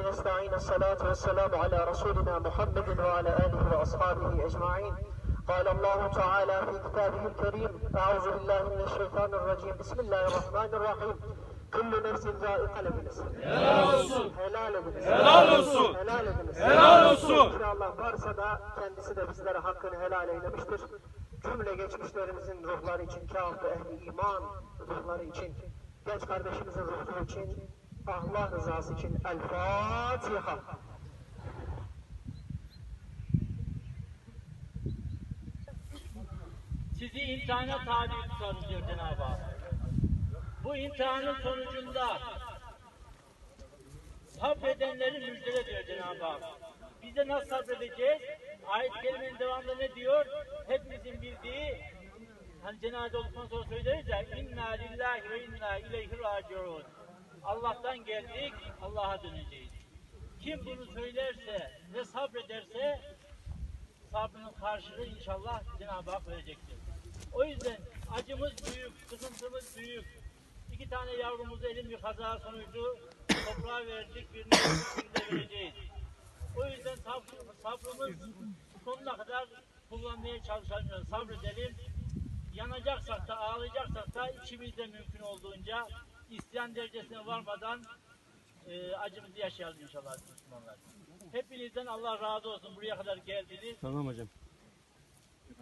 نستعين الصلاة والسلام على رسولنا محمد وعلى آله وأصحابه أجمعين قال الله تعالى في كتابه الكريم أعوذ بالله من الشيطان الرجيم بسم الله الرحمن الرحيم كل نفس ذائقة النفس Helal olsun. Helal ediniz. Helal olsun. Helal ediniz. Helal olsun. İnşallah varsa da kendisi de bizlere hakkını helal eylemiştir. Cümle geçmişlerimizin ruhları için, kâhı ehli iman ruhları için, genç kardeşimizin ruhu için, Allah rızası için El Fatiha. sizi imtihana tabi tutarız diyor Cenab-ı Hak. Bu imtihanın sonucunda sabredenleri müjdele diyor Cenab-ı Hak. Biz de nasıl sabredeceğiz? Ayet-i kerimenin devamında ne diyor? Hepimizin bildiği hani cenaze olduktan sonra söyleriz ya inna lillahi ve inna ileyhi raciun. Allah'tan geldik, Allah'a döneceğiz. Kim bunu söylerse ve sabrederse sabrının karşılığı inşallah Cenab-ı Hak verecektir. O yüzden acımız büyük, sıkıntımız büyük. İki tane yavrumuzu elin bir kaza sonucu toprağa verdik, birini birbirine vereceğiz. O yüzden sabr, sabrımız sonuna kadar kullanmaya çalışalım, sabredelim. Yanacaksak da, ağlayacaksak da içimizde mümkün olduğunca isyan derecesine varmadan e, acımızı yaşayalım inşallah Müslümanlar. Hepinizden Allah razı olsun buraya kadar geldiniz. Tamam hocam.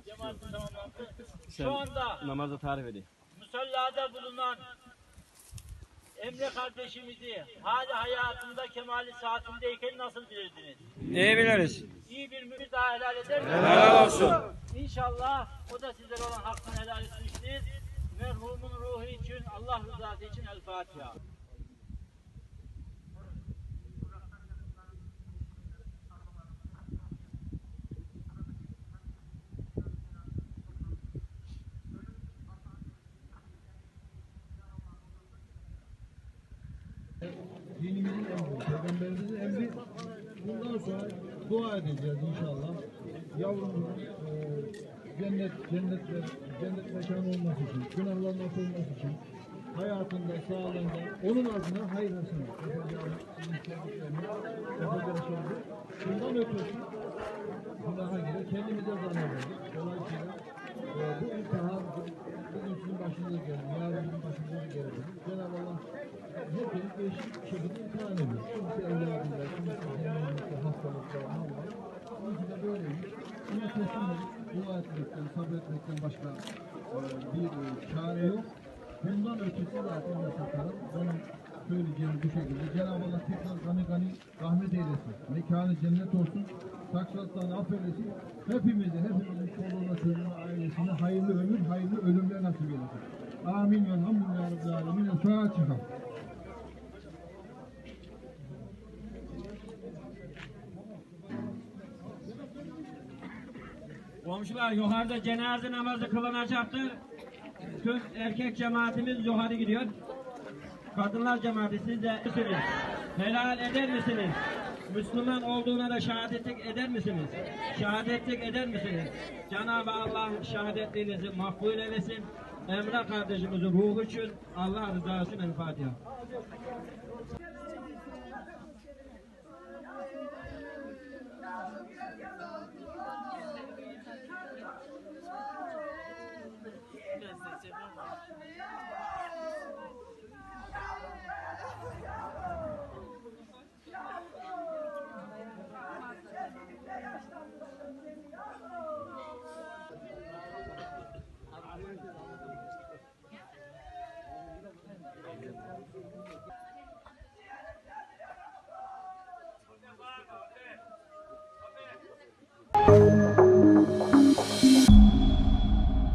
Cemaat tamamlandı. Sen Şu anda namazda tarif edeyim. musallada bulunan Emre kardeşimizi hali hayatında kemali saatindeyken nasıl bilirdiniz? İyi biliriz. İyi bir mümin daha helal eder mi? Helal olsun. İnşallah o da sizlere olan hakkını helal etmiştir. Merhumun ruhu için, Allah rızası için El Fatiha. dinimizin emri, peygamberimizin emri. Bundan sonra dua edeceğiz inşallah. Yavrumuzun e, cennet, cennet, cennet mekanı olması için, günahların atılması için, hayatında, sağlığında, onun adına hayır hasenat. Bundan ötesi günaha girer. Kendimize zarar verdik. Dolayısıyla e, bu imtihan bugün sizin başınıza geldi, yarın bizim başımıza gelebilir. Cenab-ı Allah herkes değişik şekilde imtihan ediyor. Evladında, etmekten, sabretmekten başka e, bir e, çare yok. Bundan ötesi zaten yasakarım. Benim söyleyeceğim bu şekilde. Cenab-ı Allah tekrar gani gani rahmet eylesin. Mekanı cennet olsun. Taksatlarını affeylesin. Hepimize, hepimizin çoluğuna, çocuğuna, ailesine hayırlı ömür, hayırlı ölümler nasip eylesin. Amin. Velhamdülillahi Rabbil Alemin. Fatiha. Komşular yukarıda cenaze namazı kılınacaktır. Tüm erkek cemaatimiz yukarı gidiyor. Kadınlar cemaati siz de misiniz? Helal eder misiniz? Müslüman olduğuna da şehadetlik eder misiniz? Şehadetlik eder misiniz? Cenab-ı Allah şehadetliğinizi makbul eylesin. Emre kardeşimizin ruhu için Allah rızası için Fatiha.